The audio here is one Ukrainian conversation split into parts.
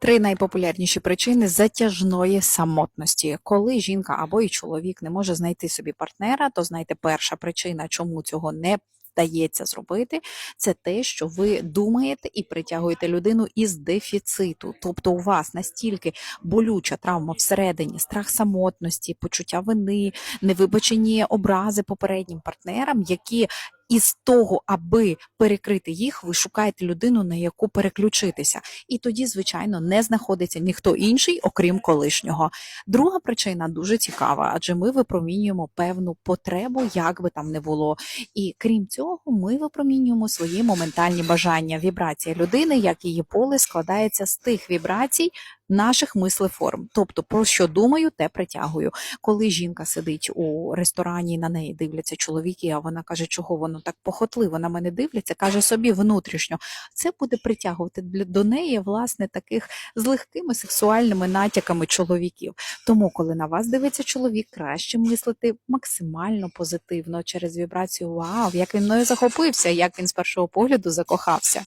Три найпопулярніші причини затяжної самотності. Коли жінка або і чоловік не може знайти собі партнера, то знаєте, перша причина, чому цього не вдається зробити, це те, що ви думаєте і притягуєте людину із дефіциту. Тобто, у вас настільки болюча травма всередині, страх самотності, почуття вини, невибачені образи попереднім партнерам, які із того, аби перекрити їх, ви шукаєте людину, на яку переключитися. І тоді, звичайно, не знаходиться ніхто інший, окрім колишнього. Друга причина дуже цікава, адже ми випромінюємо певну потребу, як би там не було. І крім цього, ми випромінюємо свої моментальні бажання. Вібрація людини, як її поле, складається з тих вібрацій. Наших мислеформ, тобто про що думаю, те притягую. Коли жінка сидить у ресторані, на неї дивляться чоловіки, а вона каже, чого воно так похотливо на мене дивляться, каже собі внутрішньо, це буде притягувати до неї власне таких з легкими сексуальними натяками чоловіків. Тому, коли на вас дивиться чоловік, краще мислити максимально позитивно через вібрацію Вау, як він мною захопився, як він з першого погляду закохався.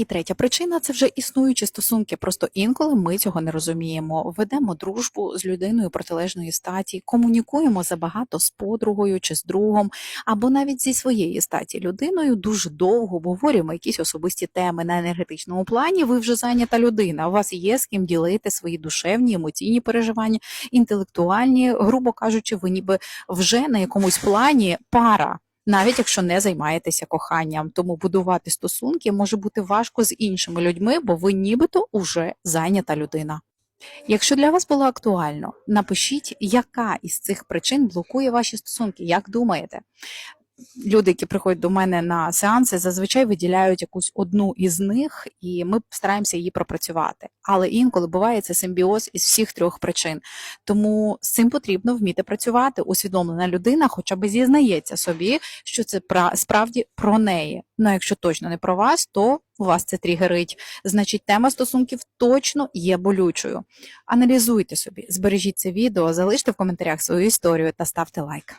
І третя причина це вже існуючі стосунки. Просто інколи ми цього не розуміємо. Ведемо дружбу з людиною протилежної статі, комунікуємо забагато з подругою чи з другом, або навіть зі своєї статі людиною дуже довго обговорюємо якісь особисті теми на енергетичному плані. Ви вже зайнята людина. У вас є з ким ділити свої душевні, емоційні переживання, інтелектуальні, грубо кажучи, ви ніби вже на якомусь плані пара навіть якщо не займаєтеся коханням. Тому будувати стосунки може бути важко з іншими людьми, бо ви нібито уже зайнята людина. Якщо для вас було актуально, напишіть, яка із цих причин блокує ваші стосунки. Як думаєте? Люди, які приходять до мене на сеанси, зазвичай виділяють якусь одну із них, і ми стараємося її пропрацювати. Але інколи буває це симбіоз із всіх трьох причин. Тому з цим потрібно вміти працювати. Усвідомлена людина хоча б зізнається собі, що це пра- справді про неї. Ну, якщо точно не про вас, то у вас це тригерить. Значить, тема стосунків точно є болючою. Аналізуйте собі, збережіть це відео, залиште в коментарях свою історію та ставте лайк.